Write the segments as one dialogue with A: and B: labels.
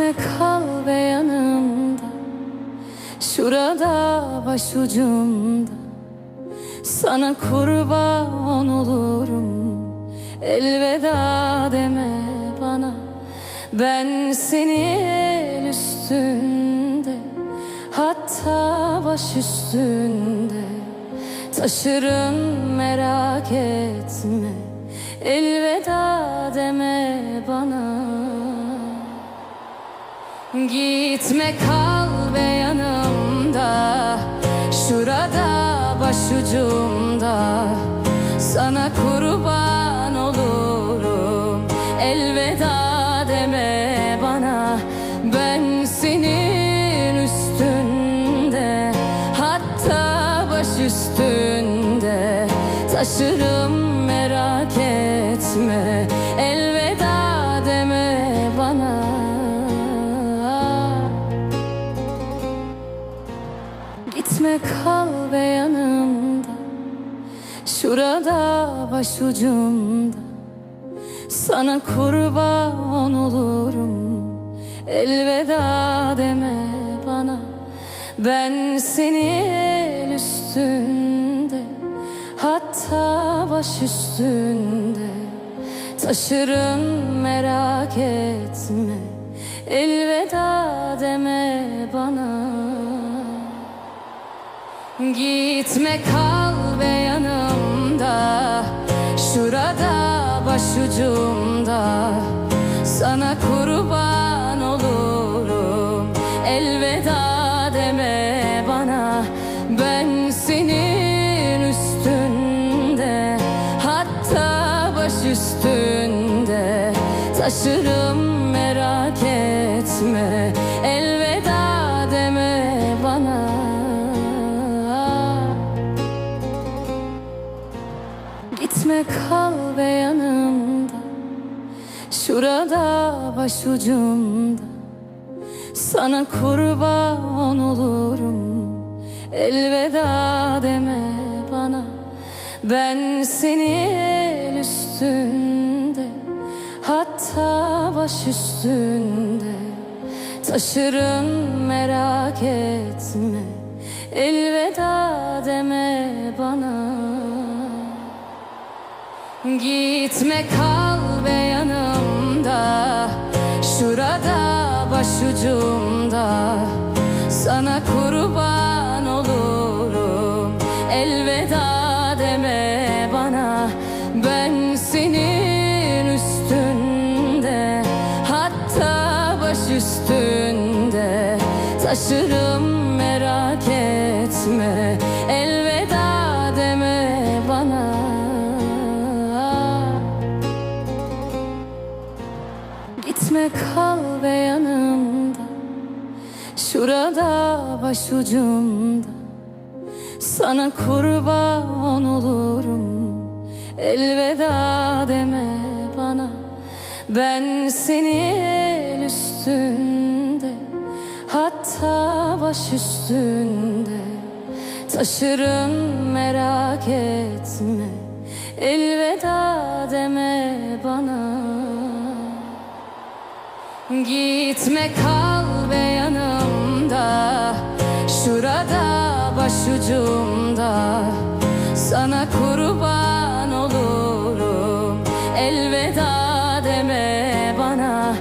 A: Gitme kal ve yanımda. Şurada başucumda. Sana kurban olurum. Elveda deme bana. Ben seni el üstünde. Hatta baş üstünde. Taşırım merak etme. Elveda Gitme kal ve yanımda. Şurada başucumda. Sana kurban olurum. Elveda deme bana. Ben senin üstünde. Hatta baş üstünde. Taşırım merak etme kal ve yanımda. Şurada başucumda. Sana kurban olurum. Elveda deme bana. Ben seni el üstünde Hatta baş üstünde Taşırım merak etme. Elveda Gitme kal ve yanımda. Şurada başucumda. Sana kurban olurum. Elveda deme bana. Ben senin üstünde Hatta baş üstünde. Taşırım merak etme Şurada başucumda Sana kurban olurum. Elveda deme bana Ben seni el üstünde Hatta baş üstünde Taşırım merak etme. Elveda deme bana. Gitme kal başucumda. Sana kurban olurum. Elveda deme bana. Ben senin üstünde Hatta baş üstünde Taşırım merak etme. Elveda deme bana. Gitme kal ve yanımda Şurada başucumda Sana kurban olurum. Elveda deme bana Ben seni el üstünde Hatta baş üstünde Taşırım merak etme. Elveda deme bana. Gitme kal Şurada başucumda Sana kurban olurum. Elveda deme bana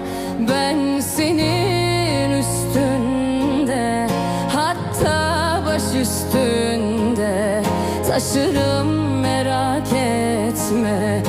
A: Ben senin üstünde Hatta baş üstünde Taşırım merak etme